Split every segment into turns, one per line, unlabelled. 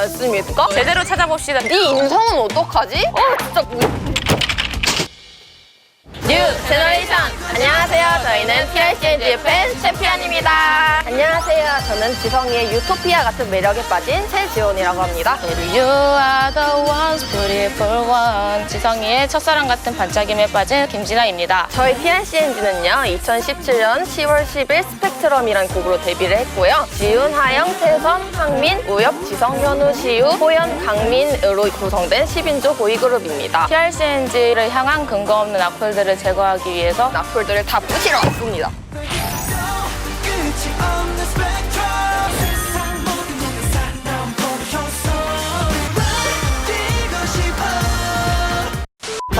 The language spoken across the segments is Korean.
않습니까?
제대로 찾아봅시다.
네 인성은 어떡하지? 어 진짜 뭐... 뉴 제너레이션. 안녕하세요. 저희는 TRCNG의 팬 챔피언입니다. 안녕하세요. 저는 지성이의 유토피아 같은 매력에 빠진 최지원이라고 합니다.
You are the ones, beautiful one. 지성이의 첫사랑 같은 반짝임에 빠진 김진아입니다.
저희 TRCNG는요 2017년 10월 10일 스펙트럼이란 곡으로 데뷔를 했고요. 지훈, 하영, 태선, 황민, 우엽, 지성, 현우, 시우, 호연, 강민으로 구성된 10인조 보이그룹입니다.
TRCNG를 향한 근거 없는 악플들을 제거하기 위해서
악플들을 다 부시러 왔습니다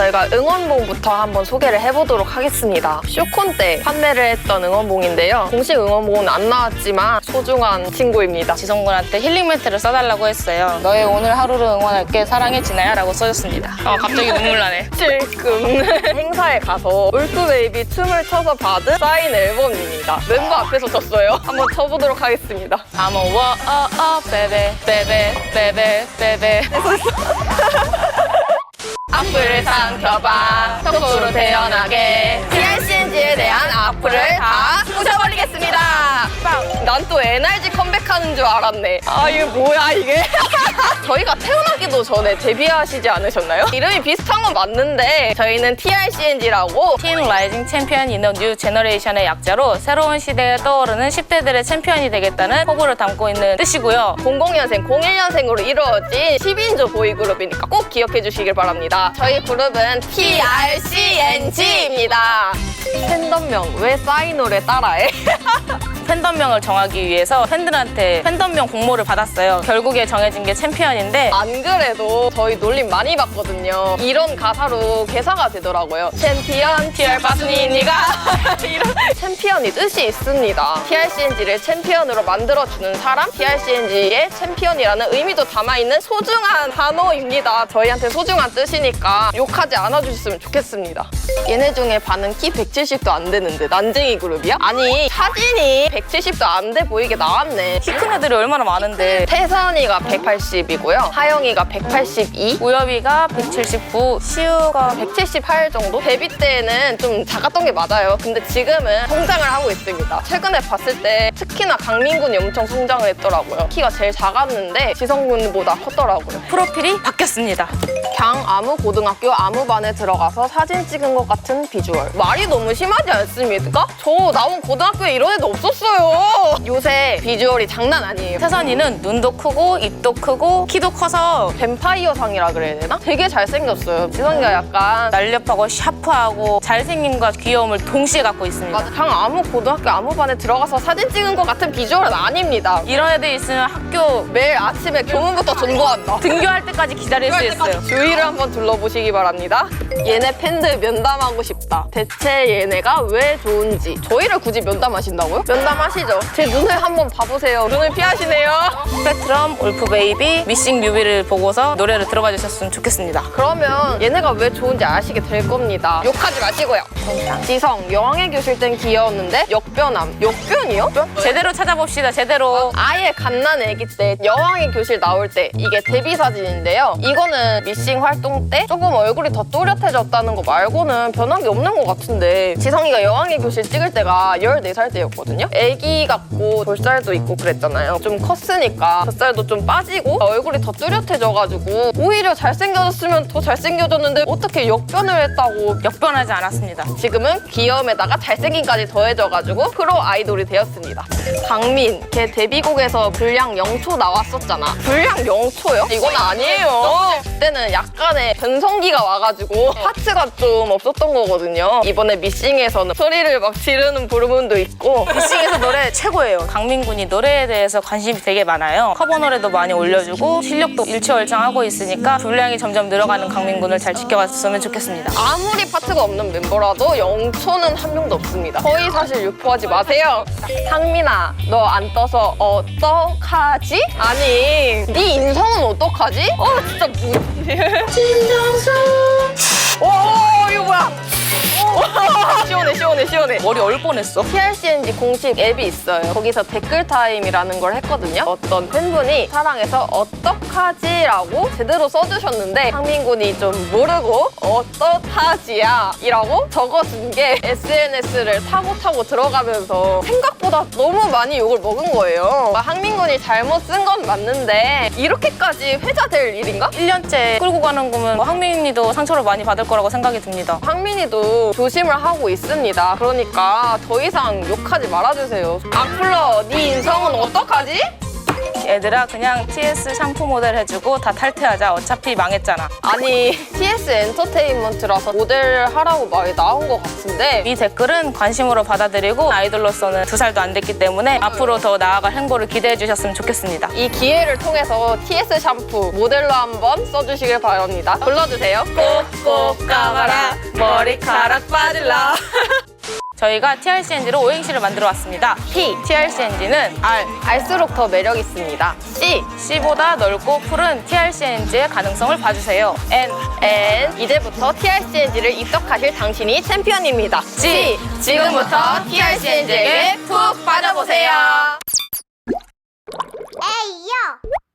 저희가 응원봉부터 한번 소개를 해보도록 하겠습니다. 쇼콘 때 판매를 했던 응원봉인데요. 공식 응원봉은 안 나왔지만 소중한 친구입니다.
지성군한테 힐링 멘트를 써달라고 했어요. 너의 오늘 하루를 응원할게 사랑해 진아야 라고 써줬습니다. 어 갑자기 눈물 나네.
실금 행사에 가서 울프베이비 춤을 춰서 받은 사인 앨범입니다. 멤버 앞에서 쳤어요. 한번 쳐보도록 하겠습니다.
I'm a uh uh baby baby baby baby
악플을 삼켜봐. 덕후로 태어나게. TRCNG에 대한 악플을 다 부셔버리겠습니다. 난 또 NRG 컴백하는 줄 알았네 아 이게 뭐야 이게 저희가 태어나기도 전에 데뷔하시지 않으셨나요? 이름이 비슷한 건 맞는데 저희는 TRCNG라고
팀 라이징 챔피언 이너 뉴 제너레이션의 약자로 새로운 시대에 떠오르는 10대들의 챔피언이 되겠다는 포부를 담고 있는 뜻이고요.
00년생, 01년생으로 이루어진 10인조 보이그룹이니까 꼭 기억해 주시길 바랍니다. 저희 그룹은 TRCNG입니다. 팬덤명 왜 싸이노래 따라해?
팬덤명을 정하기 위해서 팬들한테 팬덤명 공모를 받았어요. 결국에 정해진 게 챔피언인데
안 그래도 저희 놀림 많이 받거든요. 이런 가사로 개사가 되더라고요. 챔피언 TR 바순이니가 이런 챔피언이 뜻이 있습니다. TRCNG를 챔피언으로 만들어주는 사람, TRCNG의 챔피언이라는 의미도 담아있는 소중한 단어입니다. 저희한테 소중한 뜻이니까 욕하지 않아주셨으면 좋겠습니다. 얘네 중에 반은 키 170도 안 되는데 난쟁이 그룹이야? 아니 사진이 170도 안 돼 보이게 나왔네.
키 큰 애들이 얼마나 많은데
태선이가 180이고요. 하영이가 182.
우엽이가 179, 시우가
178 정도? 데뷔 때는 좀 작았던 게 맞아요. 근데 지금은 성장을 하고 있습니다. 최근에 봤을 때 특히나 강민군이 엄청 성장을 했더라고요. 키가 제일 작았는데 지성군보다 컸더라고요.
프로필이 바뀌었습니다.
강 아무 고등학교 아무 반에 들어가서 사진 찍은 것 같은 비주얼. 말이 너무 심하지 않습니까? 저 나온 고등학교에 이런 애도 없었어요. 요새 비주얼이 장난 아니에요.
태선이는 눈도 크고 입도 크고 키도 커서
뱀파이어 상이라 그래야 되나? 되게 잘생겼어요. 지성이가 약간
날렵하고 샤프하고 잘생김과 귀여움을 동시에 갖고 있습니다.
맞아. 강 아무 고등학교 아무 반에 들어가서 사진 찍은 것 같은 비주얼은 아닙니다.
이런 애들 있으면 학교
매일 아침에 교문부터 전도한다.
등교할 때까지 기다릴 수 있어요.
주위를 한번 둘러보시기 바랍니다. 얘네 팬들 면담하고 싶다. 대체 얘네가 왜 좋은지. 저희를 굳이 면담하신다고요? 면담하시죠. 제 눈을 한번 봐보세요. 눈을 피하시네요.
스펙트럼, 올프베이비, 미싱 뮤비를 보고서 노래를 들어봐 주셨으면 좋겠습니다.
그러면 얘네가 왜 좋은지 아시게 될 겁니다. 욕하지 마시고요. 지성, 여왕의 교실 땐 귀여웠는데 역변함. 역변이요?
제대로 찾아봅시다, 제대로.
아예 갓난 아기 때 여왕의 교실 나올 때 이게 데뷔 사진인데요. 이거는 미싱 활동 때 조금 얼굴이 더 또렷해 졌다는 거 말고는 변한 게 없는 것 같은데 지성이가 여왕의 교실 찍을 때가 14살 때였거든요. 아기 같고 볼살도 있고 그랬잖아요. 좀 컸으니까 젖살도 좀 빠지고 얼굴이 더 뚜렷해져가지고 오히려 잘생겨졌으면 더 잘생겨졌는데 어떻게 역변을 했다고
역변하지 않았습니다.
지금은 귀여움에다가 잘생김까지 더해져가지고 프로 아이돌이 되었습니다. 강민, 걔 데뷔곡에서 불량 0초 나왔었잖아. 불량 0초요? 이건 아니에요. 그때는 약간의 변성기가 와가지고 파츠가 좀 없었던 거거든요. 이번에 미싱에서는 소리를 막 지르는 부분도 있고
미싱에서 노래 최고예요. 강민군이 노래에 대해서 관심이 되게 많아요. 커버 노래도 많이 올려주고 실력도 일취월장하고 있으니까 분량이 점점 늘어가는 강민군을 잘 지켜봤으면 좋겠습니다.
아무리 파트가 없는 멤버라도 0초는 한 명도 없습니다. 거의 사실 유포하지 마세요. 상민아, 너 안 떠서 어떡하지? 아니, 네 인성은 어떡하지? 어, 진짜 뭐. 진 哇 시원해 시원해 시원해.
머리 얼 뻔했어.
TRCNG 공식 앱이 있어요. 거기서 댓글 타임이라는 걸 했거든요. 어떤 팬분이 사랑해서 어떡하지라고 제대로 써주셨는데 상민군이 좀 모르고 어떡하지야 이라고 적어준 게 SNS를 타고 타고 들어가면서 생각보다 너무 많이 욕을 먹은 거예요. 항민군이 잘못 쓴 건 맞는데 이렇게까지 회자될 일인가?
1년째 끌고 가는 거면 뭐 황민이도 상처를 많이 받을 거라고 생각이 듭니다.
황민이도 조심을 하고 있습니다. 그러니까 더 이상 욕하지 말아주세요. 악플러, 네 인성은 어떡하지?
얘들아 그냥 TS 샴푸 모델 해주고 다 탈퇴하자. 어차피 망했잖아.
아니 TS 엔터테인먼트라서 모델 하라고 말이 나온 것 같은데
이 댓글은 관심으로 받아들이고 아이돌로서는 두 살도 안 됐기 때문에 앞으로 더 나아갈 행보를 기대해 주셨으면 좋겠습니다.
이 기회를 통해서 TS 샴푸 모델로 한번 써주시길 바랍니다. 불러주세요. 꼭꼭 감아라 머리카락 빠질라.
저희가 TRCNG로 오행시를 만들어 왔습니다. T, TRCNG는 R,
알수록 더 매력 있습니다. C,
C보다 넓고 푸른 TRCNG의 가능성을 봐주세요. N,
N 이제부터 TRCNG를 입덕하실 당신이 챔피언입니다. G 지금부터 TRCNG에게 푹 빠져보세요.
에이요